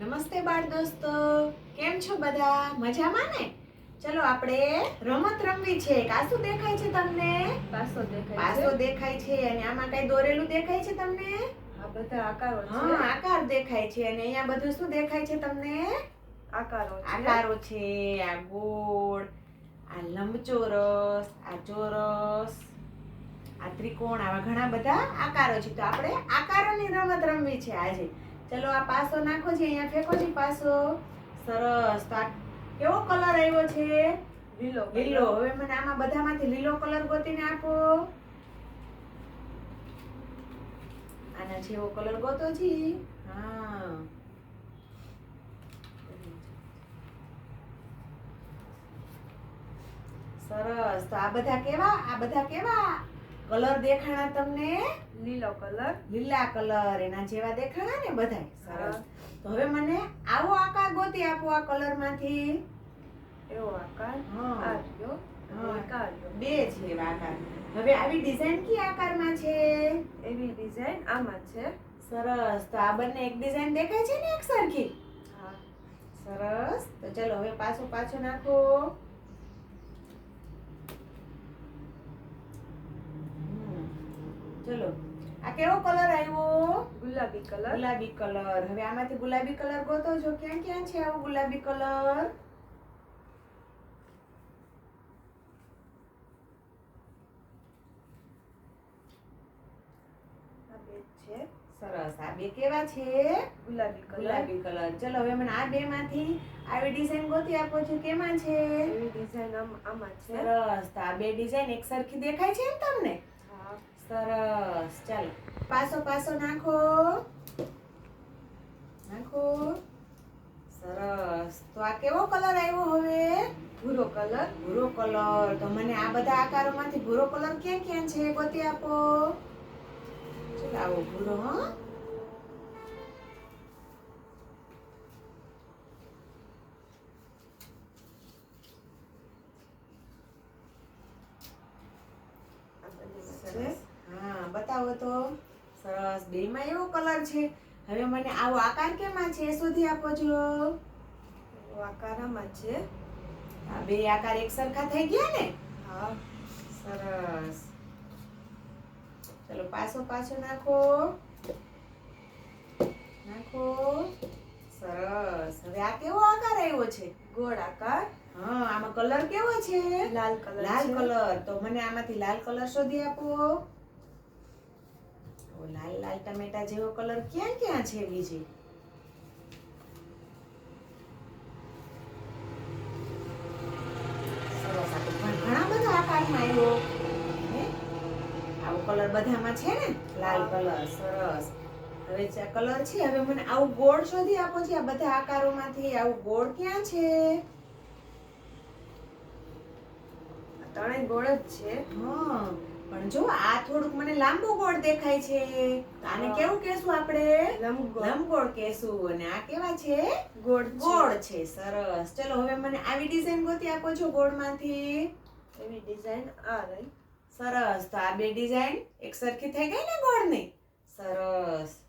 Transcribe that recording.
નમસ્તે બાળ દોસ્તો. કેમ છો બધા? મજામાં ને? ચલો આપણે રમત રમવી છે. શું દેખાય છે તમને? પાસો દેખાય પાસો દેખાય છે અને આમાં કઈ દોરેલું દેખાય છે તમને? આ બધા આકારો હા આકાર દેખાય છે. અને અહીંયા બધું શું દેખાય છે તમને? આકારો આકારો છે. આ ગોળ આ લંબચોરસ આ ચોરસ આ ત્રિકોણ આવા ઘણા બધા આકારો છે. તો આપણે આકારોની રમત રમવી છે આજે. ચલો આ પાસો નાખો છે અહીંયા ફેંકો છે પાસો. સરસ. તો આ કેવો કલર આવ્યો છે? લીલો લીલો. હવે મને આમાં બધામાંથી લીલો કલર ગોતીને આપો. આના જેવો કલર ગોતો છે હા. સરસ. તો આ બધા કેવા? આ બધા કેવા? કલર દેખાણા તમને? લીલો કલર. લીલા કલર એના જેવા દેખાણા ને બધાય. સરસ. તો હવે મને આવો આકાર ગોતી આપો આ કલરમાંથી એવો આકાર. હા. આ રહ્યો. હા. અને એક આ રહ્યો. બે છે એવા આકાર. હવે આવી ડિઝાઇન કી આકારમાં છે? એવી ડિઝાઇન આમાં છે. સરસ. તો આ બંને એક ડિઝાઇન દેખાય છે ને એક સરખી? હા. સરસ. તો ચલો હવે પાછું પાછું નાખો. ચલો. આ કેવો કલર આવ્યો? ગુલાબી કલર. ગુલાબી કલર. હવે આમાંથી ગુલાબી કલર ગોતો છો. ક્યાં ક્યાં છે આવો ગુલાબી કલર? છે. સરસ. આ બે કેવા છે? ગુલાબી કલર. ગુલાબી કલર. ચલો હવે મને આ બે માંથી આવી ડિઝાઇન ગોતી આપો છો. કેમાં છે? ડિઝાઇન આમ- છે. સરસ. આ બે ડિઝાઇન એક સરખી દેખાય છે ને તમને? સરસ. ચાલો. પાસો પાસો નાખો. નાખો. સરસ. તો આ કેવો કલર આવ્યો હવે? ભૂરો કલર. ભૂરો કલર. તો મને આ બધા આકારોમાંથી ભૂરો કલર ક્યાં ક્યાં છે ગોતી આપો. ચાલો આવો ભૂરો હા આ બંનેમાં છે સરસ હા, બતાવો તો. સરસ. બેમાં એવો કલર છે? હવે મને આવો આકાર કેમાં છે? એ શોધી આપો છો આકાર આમાં છે. આ બે આકાર એક સરખા થઈ ગયા ને? હા, સરસ. ચલો, પાછો પાછો નાખો. નાખો. સરસ. હવે આ કેવો આકાર આવ્યો છે? ગોળ આકાર. હા આમાં કલર કેવો છે? લાલ કલર લાલ કલર. તો મને આમાંથી લાલ કલર શોધી આપો. લાલ લાલ ટમેટા જેવો કલર ક્યાં ક્યાં છે બીજી સરસ. આ ઘણા બધા આકારમાં આવ્યો. આવો કલર બધામાં છે ને? લાલ કલર. સરસ. હવે આ કલર છે હવે મને આવું ગોળ શોધી આપો છે આ બધા આકારોમાંથી. આવું ગોળ ક્યાં છે? ત્રણેય ગોળ જ છે. હા પણ જો આ થોડુંક મને લાંબુ ગોળ દેખાય છે. આને કેવું કેશું આપણે? લંબગોળ કેશું અને આ કેવા છે? ગોળ ગોળ છે. સરસ. ચલો હવે મને આવી ડિઝાઇન ગોતી આપો છો ગોળમાંથી. એવી ડિઝાઇન આ રહી. સરસ. તો આ બે ડિઝાઇન એક સરખી થઈ ગઈ ને ગોળની? સરસ.